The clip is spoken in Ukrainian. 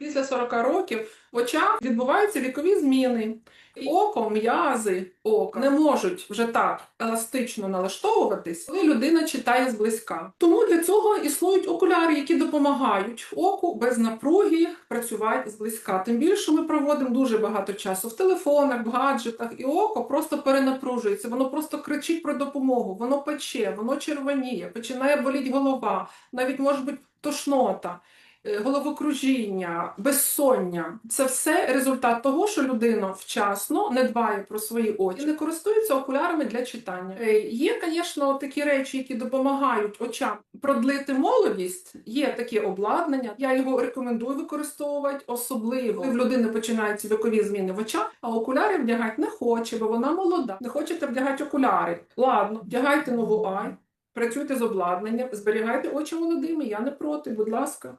Після 40 років в очах відбуваються вікові зміни. І Око, м'язи ока не можуть вже так еластично налаштовуватись, коли людина читає зблизька. Тому для цього існують окуляри, які допомагають оку без напруги працювати зблизька. Тим більше ми проводимо дуже багато часу в телефонах, в гаджетах, і око просто перенапружується. Воно просто кричить про допомогу, воно пече, воно червоніє, починає боліти голова, навіть може бути тошнота. Е, Головокружіння, безсоння це все результат того, що людина вчасно не дбає про свої очі, не користується окулярами для читання. Е, Є, звісно, такі речі, які допомагають очам продлити молодість. Є таке обладнання. Я його рекомендую використовувати, особливо в людини починаються вікові зміни в очах, а окуляри вдягати не хоче, бо вона молода. Не хочете вдягати окуляри. Ладно, вдягайте нову ай. Працюйте з обладнанням, зберігайте очі молодими, я не проти, будь ласка.